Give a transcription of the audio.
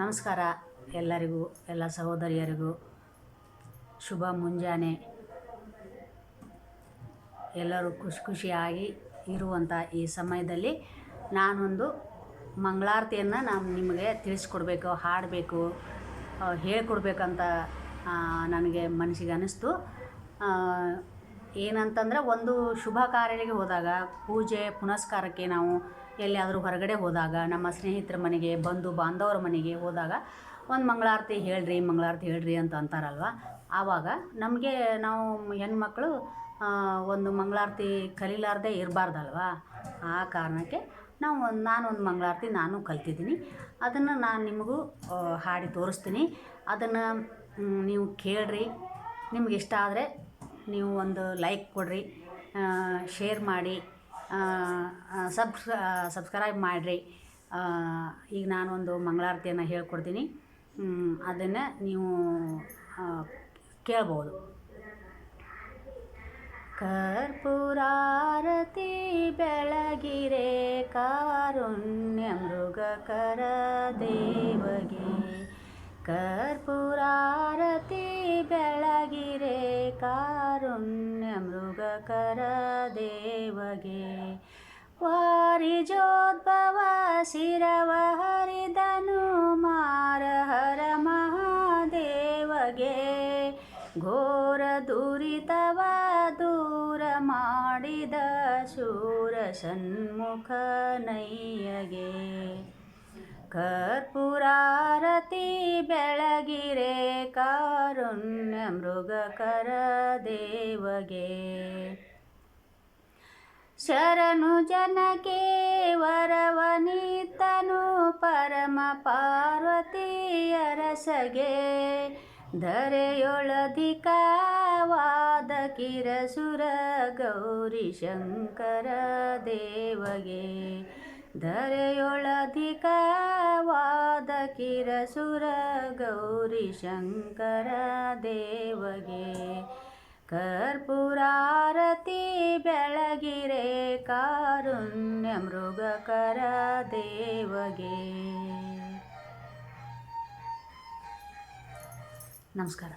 ನಮಸ್ಕಾರ ಎಲ್ಲರಿಗೂ, ಎಲ್ಲ ಸಹೋದರಿಯರಿಗೂ. ಶುಭ ಮುಂಜಾನೆ. ಎಲ್ಲರೂ ಖುಷಿ ಖುಷಿಯಾಗಿ ಇರುವಂಥ ಈ ಸಮಯದಲ್ಲಿ ನಾನೊಂದು ಮಂಗಳಾರತಿಯನ್ನು ನಾನು ನಿಮಗೆ ತಿಳಿಸ್ಕೊಡ್ಬೇಕು, ಹಾಡಬೇಕು ಹೇಳ್ಕೊಡ್ಬೇಕಂತ ನನಗೆ ಮನಸ್ಸಿಗೆ ಅನ್ನಿಸ್ತು ಏನಂತಂದ್ರೆ ಒಂದು ಶುಭ ಕಾರ್ಯಗಳಿಗೆ ಹೋದಾಗ, ಪೂಜೆ, ಪುನಸ್ಕಾರಕ್ಕೆ ನಾವು ಎಲ್ಲಿಯಾದರೂ ಹೊರಗಡೆ ಹೋದಾಗ, ನಮ್ಮ ಸ್ನೇಹಿತರ ಮನೆಗೆ, ಬಂಧು ಬಾಂಧವರ ಮನೆಗೆ ಹೋದಾಗ, ಒಂದು ಮಂಗಳಾರತಿ ಹೇಳ್ರಿ ಮಂಗಳಾರತಿ ಹೇಳ್ರಿ ಅಂತ ಅಂತಾರಲ್ವ? ಆವಾಗ ನಮಗೆ ನಾವು ಹೆಣ್ಮಕ್ಳು ಒಂದು ಮಂಗಳಾರತಿ ಕಲೀಲಾರ್ದೆ ಇರಬಾರ್ದಲ್ವ? ಆ ಕಾರಣಕ್ಕೆ ನಾವು ಒಂದು ನಾನು ಒಂದು ಮಂಗಳಾರತಿ ನಾನು ಕಲ್ತಿದ್ದೀನಿ. ಅದನ್ನು ನಾನು ನಿಮಗೂ ಹಾಡಿ ತೋರಿಸ್ತೀನಿ. ಅದನ್ನು ನೀವು ಕೇಳ್ರಿ. ನಿಮ್ಗೆ ಇಷ್ಟ ಆದರೆ ನೀವು ಒಂದು ಲೈಕ್ ಕೊಡ್ರಿ ಶೇರ್ ಮಾಡಿ ಸಬ್ಸ್ ಸಬ್ಸ್ಕ್ರೈಬ್ ಮಾಡಿರಿ. ಈಗ ನಾನೊಂದು ಮಂಗಳಾರತಿಯನ್ನು ಹೇಳ್ಕೊಡ್ತೀನಿ. ಅದನ್ನು ನೀವು ಕೇಳ್ಬೋದು. ಕರ್ಪೂರಾರತಿ ಬೆಳಗಿರೆ, ಕಾರುಣ್ಯ ಮೃಗಕರ ದೇವಗೆ. ಕರ್ಪೂರಾರತಿ ಬೆಳಗಿರೆ ಕಾರುಣ್ಯ ಮೃಗಕರ ದೇವಗೆ. ವಾರಿಜೋದ್ಭವ ಶಿರವ ಹರಿದನು ಮಾರಹರ ಮಹಾದೇವಗೆ. ಘೋರ ದುರಿತವ ದೂರ ಮಾಡಿದ ಶೂರ ಸನ್ಮುಖ ನಯ್ಯಗೆ ಕರ್ಪೂರಾರತಿ ಬೆಳಗಿರೆ ಕಾರುಣ್ಯ ಮೃಗಕರ ದೇವಗೆ. ಶರಣು ಜನಕ್ಕೆ ವರವನಿತನು ಪರಮ ಪಾರ್ವತಿಯರಸಗೆ ಧರೆಯೊಳಧಿಕವಾದ ಕಿರಸುರ ಗೌರಿ ಶಂಕರ ದೇವಗೆ. ಧರೆಯೊಳಧಿಕವಾದ ಕಿರಸುರ ಗೌರಿ ಶಂಕರ ದೇವಗೆ ಕರ್ಪುರಾರತಿ ಬೆಳಗಿರೆ ಕಾರುಣ್ಯ ಮೃಗಕರ ದೇವಗೆ ನಮಸ್ಕಾರ.